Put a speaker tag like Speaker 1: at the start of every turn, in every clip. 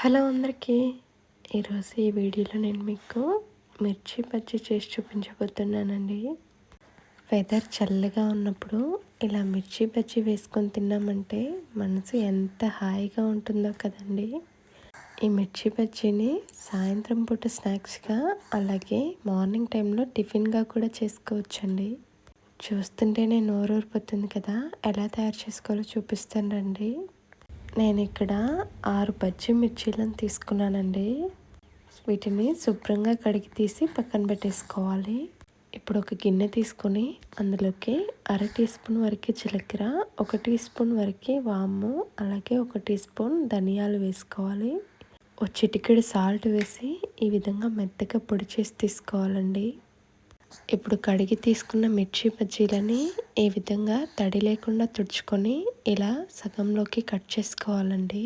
Speaker 1: Hello అందరికీ. ఈరోజు ఈ వీడియోలో నేను మీకు మిర్చి బజ్జీ చేసి చూపించబోతున్నానండి. వెదర్ చల్లగా ఉన్నప్పుడు ఇలా మిర్చి బజ్జీ వేసుకొని తిన్నామంటే మనసు ఎంత హాయిగా ఉంటుందో కదండి. ఈ మిర్చి బజ్జీని సాయంత్రం పూట స్నాక్స్గా అలాగే మార్నింగ్ టైంలో టిఫిన్గా కూడా చేసుకోవచ్చండి. చూస్తుంటేనే నోరూరిపోతుంది కదా. ఎలా తయారు చేసుకోవాలో చూపిస్తాను రండి. నేను ఇక్కడ ఆరు పచ్చిమిర్చీలను తీసుకున్నానండి. వీటిని శుభ్రంగా కడిగి తీసి పక్కన పెట్టేసుకోవాలి. ఇప్పుడు ఒక గిన్నె తీసుకొని అందులోకి అర టీ స్పూన్ వరకు జీలకర్ర ఒక టీ స్పూన్ వరకు వాము అలాగే ఒక టీ స్పూన్ ధనియాలు వేసుకోవాలి. ఒక చిటికెడు సాల్ట్ వేసి ఈ విధంగా మెత్తగా పొడి చేసి తీసుకోవాలండి. ఇప్పుడు కడిగి తీసుకున్న మిర్చి బజ్జీలని ఈ విధంగా తడి లేకుండా తుడుచుకొని ఇలా సగంలోకి కట్ చేసుకోవాలండి.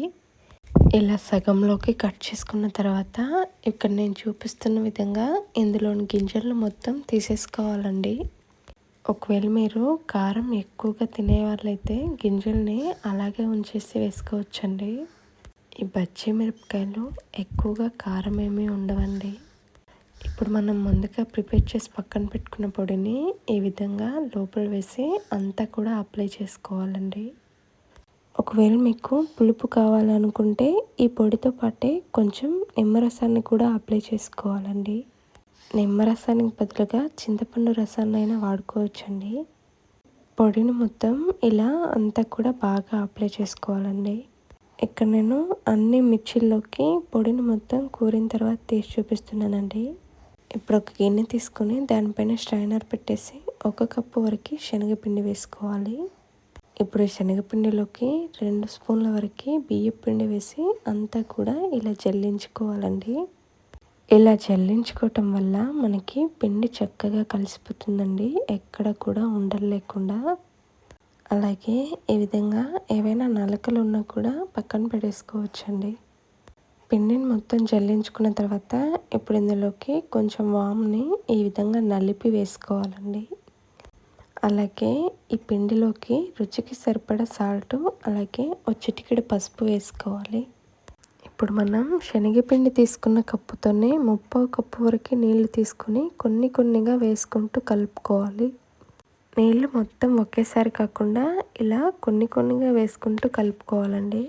Speaker 1: ఇలా సగంలోకి కట్ చేసుకున్న తర్వాత ఇక్కడ నేను చూపిస్తున్న విధంగా ఇందులోని గింజలను మొత్తం తీసేసుకోవాలండి. ఒకవేళ మీరు కారం ఎక్కువగా తినేవాళ్ళైతే గింజల్ని అలాగే ఉంచేసి వేసుకోవచ్చండి. ఈ బజ్జీ మిరపకాయలు ఎక్కువగా కారం ఏమీ ఉండవండి. ఇప్పుడు మనం ముందుగా ప్రిపేర్ చేసి పక్కన పెట్టుకున్న పొడిని ఈ విధంగా లోపల వేసి అంతా కూడా అప్లై చేసుకోవాలండి. ఒకవేళ మీకు పులుపు కావాలనుకుంటే ఈ పొడితో పాటే కొంచెం నిమ్మరసాన్ని కూడా అప్లై చేసుకోవాలండి. నిమ్మరసానికి బదులుగా చింతపండు రసాన్ని అయినా వాడుకోవచ్చండి. పొడిని మొత్తం ఇలా అంతా కూడా బాగా అప్లై చేసుకోవాలండి. ఇక్కడ నేను అన్ని మిర్చిల్లోకి పొడిని మొత్తం కూరిన తర్వాత తీసి చూపిస్తున్నానండి. ఇప్పుడు ఒక గిన్నె తీసుకొని దానిపైన స్ట్రైనర్ పెట్టేసి ఒక కప్పు వరకు శనగపిండి వేసుకోవాలి. ఇప్పుడు శనగపిండిలోకి రెండు స్పూన్ల వరకు బియ్యం పిండి వేసి అంతా కూడా ఇలా జల్లించుకోవాలండి. ఇలా జల్లించుకోవటం వల్ల మనకి పిండి చక్కగా కలిసిపోతుందండి. ఎక్కడ కూడా ఉండలేకుండా అలాగే ఈ విధంగా ఏవైనా నలకలు ఉన్నా కూడా పక్కన పెట్టేసుకోవచ్చండి. పిండిని మొత్తం జల్లించుకున్న తర్వాత ఇప్పుడు ఇందులోకి కొంచెం వామ్ని ఈ విధంగా నలిపి వేసుకోవాలండి. అలాగే ఈ పిండిలోకి రుచికి సరిపడా సాల్ట్ అలాగే ఒక చిటికెడు పసుపు వేసుకోవాలి. ఇప్పుడు మనం శనగపిండి తీసుకున్న కప్పుతోనే ముప్పై కప్పు వరకు నీళ్ళు తీసుకొని కొన్ని కొన్నిగా వేసుకుంటూ కలుపుకోవాలి. నీళ్ళు మొత్తం ఒకేసారి కాకుండా ఇలా కొన్ని కొన్నిగా వేసుకుంటూ కలుపుకోవాలండి.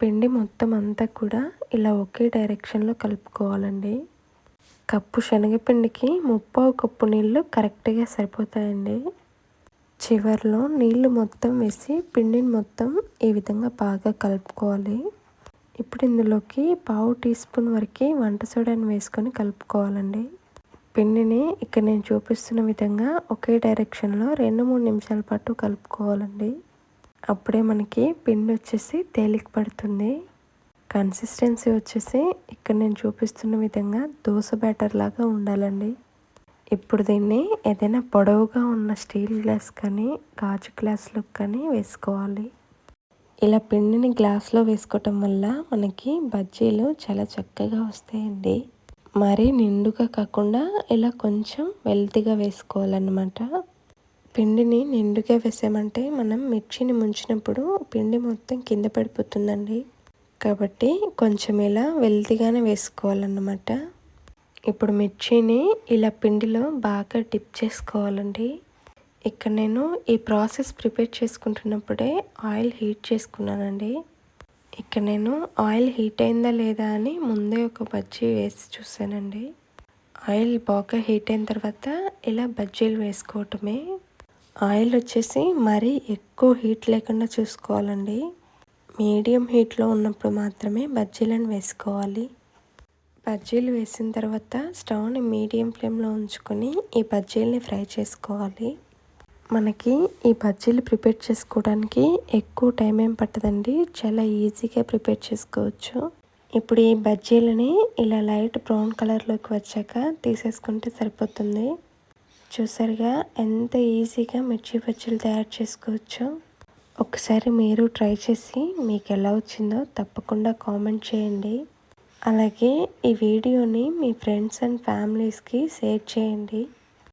Speaker 1: పిండి మొత్తం అంతా కూడా ఇలా ఒకే డైరెక్షన్లో కలుపుకోవాలండి. కప్పు శనగపిండికి ముప్పావు కప్పు నీళ్ళు కరెక్ట్గా సరిపోతాయండి. చివరిలో నీళ్ళు మొత్తం వేసి పిండిని మొత్తం ఈ విధంగా బాగా కలుపుకోవాలి. ఇప్పుడు ఇందులోకి పావు టీ స్పూన్ వరకు వంట సోడాని వేసుకొని కలుపుకోవాలండి. పిండిని ఇక్కడ నేను చూపిస్తున్న విధంగా ఒకే డైరెక్షన్లో రెండు మూడు నిమిషాల పాటు కలుపుకోవాలండి. అప్పుడే మనకి పిండి వచ్చేసి తేలిక పడుతుంది. కన్సిస్టెన్సీ వచ్చేసి ఇక్కడ నేను చూపిస్తున్న విధంగా దోశ బ్యాటర్ లాగా ఉండాలండి. ఇప్పుడు దీన్ని ఏదైనా పొడవుగా ఉన్న స్టీల్ గ్లాస్ కానీ గాజు గ్లాస్లో కానీ వేసుకోవాలి. ఇలా పిండిని గ్లాస్లో వేసుకోవటం వల్ల మనకి బజ్జీలు చాలా చక్కగా వస్తాయండి. మరీ నిండుగా కాకుండా ఇలా కొంచెం వెల్తీగా వేసుకోవాలన్నమాట. పిండిని నిండుగా వేసామంటే మనం మిర్చిని ముంచినప్పుడు పిండి మొత్తం కింద పడిపోతుందండి. కాబట్టి కొంచెం ఇలా వెల్తిగానే వేసుకోవాలన్నమాట. ఇప్పుడు మిర్చిని ఇలా పిండిలో బాగా డిప్ చేసుకోవాలండి. ఇక్కడ నేను ఈ ప్రాసెస్ ప్రిపేర్ చేసుకుంటున్నప్పుడే ఆయిల్ హీట్ చేసుకున్నానండి. ఇక్కడ నేను ఆయిల్ హీట్ అయిందా లేదా అని ముందే ఒక బజ్జీ వేసి చూసానండి ఆయిల్ బాగా హీట్ అయిన తర్వాత ఇలా బజ్జీలు వేసుకోవటమే. ఆయిల్ వచ్చేసి మరీ ఎక్కువ హీట్ లేకుండా చూసుకోవాలండి. మీడియం హీట్లో ఉన్నప్పుడు మాత్రమే బజ్జీలను వేసుకోవాలి. బజ్జీలు వేసిన తర్వాత స్టవ్ని మీడియం ఫ్లేమ్లో ఉంచుకొని ఈ బజ్జీలని ఫ్రై చేసుకోవాలి. మనకి ఈ బజ్జీలు ప్రిపేర్ చేసుకోవడానికి ఎక్కువ టైం ఏం పట్టదండి. చాలా ఈజీగా ప్రిపేర్ చేసుకోవచ్చు. ఇప్పుడు ఈ బజ్జీలని ఇలా లైట్ బ్రౌన్ కలర్లోకి వచ్చాక తీసేసుకుంటే సరిపోతుంది. చూసారుగా ఎంత ఈజీగా మిర్చి బజ్జీలు తయారు చేసుకోవచ్చో. ఒకసారి మీరు ట్రై చేసి మీకు ఎలా వచ్చిందో తప్పకుండా కామెంట్ చేయండి. అలాగే ఈ వీడియోని మీ ఫ్రెండ్స్ అండ్ ఫ్యామిలీస్కి షేర్ చేయండి.